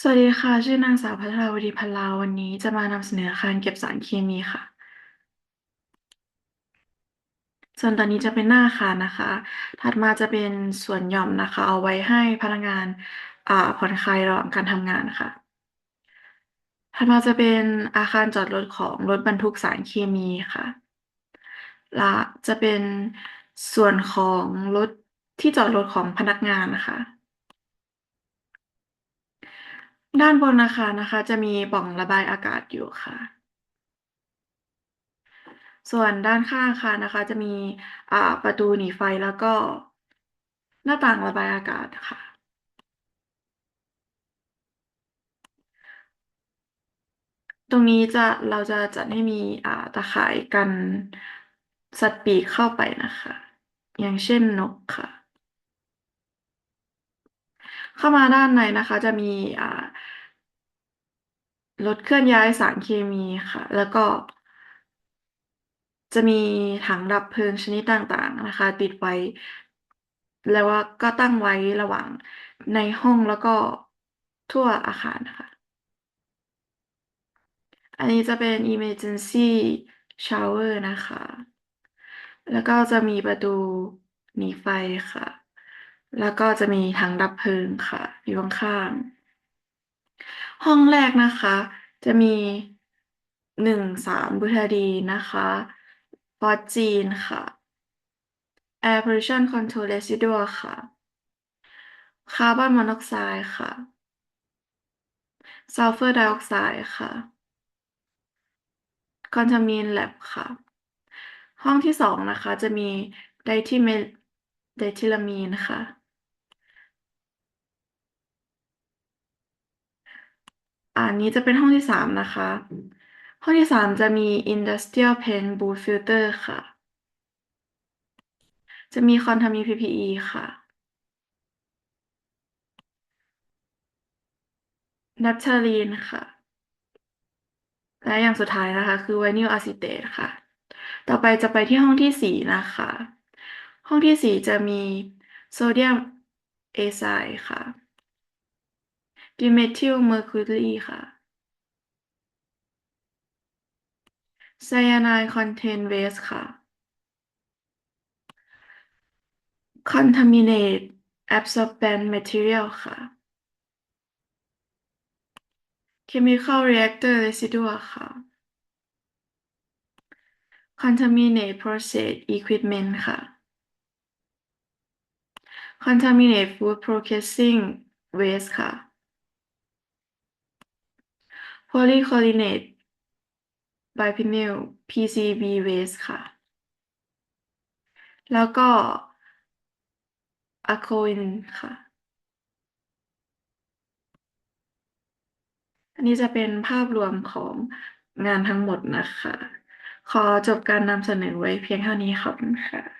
สวัสดีค่ะ ชื่อนางสาวพัทราวดีพลาวันนี้จะมานำเสนอการเก็บสารเคมีค่ะ ส่วนตอนนี้จะเป็นหน้าอาคารนะคะ ถัดมาจะเป็นส่วนหย่อมนะคะ เอาไว้ให้พนักงานอ่าผ่อนคลายระหว่างการทำงานค่ะ ถัดมาจะเป็นอาคารจอดรถของรถบรรทุกสารเคมีค่ะและจะเป็นส่วนของรถที่จอดรถของพนักงานนะคะ ด้านบนอาคารนะคะ จะมีปล่องระบายอากาศอยู่ค่ะ ส่วนด้านข้างอาคารนะคะ จะมีอ่าประตูหนีไฟแล้วก็หน้าต่างระบายอากาศค่ะ ตรงนี้จะเราจะจัดให้มีอ่าตาข่ายกันสัตว์ปีกเข้าไปนะคะ อย่างเช่นนกค่ะ เข้ามาด้านในนะคะ จะมีอ่า รถเคลื่อนย้ายสารเคมีค่ะ แล้วก็จะมีถังดับเพลิงชนิดต่างๆนะคะ ติดไว้ แล้วว่าก็ตั้งไว้ระหว่างในห้องแล้วก็ทั่วอาคารนะคะ อันนี้จะเป็น emergency shower นะคะ แล้วก็จะมีประตูหนีไฟค่ะ แล้วก็จะมีถังดับเพลิงค่ะ อยู่ข้างๆ ห้องแรกนะคะ จะมีหนึ่งสามบูทดีนะคะฟอจีนค่ะ air pollution control residual ค่ะ คาร์บอนมอนอกไซด์ค่ะซัลเฟอร์ไดออกไซด์ค่ะคอนทามีนแลบค่ะ ห้องที่สองนะคะ จะมีไดทิเมไดทิลามีนค่ะ อันนี้จะเป็นห้องที่สามนะคะ ห้องที่สามจะมี Industrial Paint Booth Filter ค่ะ จะมีคอนทามี PPE ค่ะ นัปทาลีนค่ะ และอย่างสุดท้ายนะคะ คือไวนิลอะซิเตตค่ะ ต่อไปจะไปที่ห้องที่สี่นะคะ ห้องที่สี่จะมีโซเดียมเอไซค่ะ ดิเมทิลเมอร์คิวรีค่ะไซยาไนด์คอนเทนเวสค่ะ contaminate absorbent material ค่ะ chemical reactor residue ค่ะ contaminate process equipment ค่ะ contaminate food processing waste ค่ะ polychlorinate biphenyl PCB waste ค่ะ แล้วก็อะโคอินค่ะ อันนี้จะเป็นภาพรวมของงานทั้งหมดนะคะ ขอจบการนำเสนอไว้เพียงเท่านี้ขอบคุณค่ะ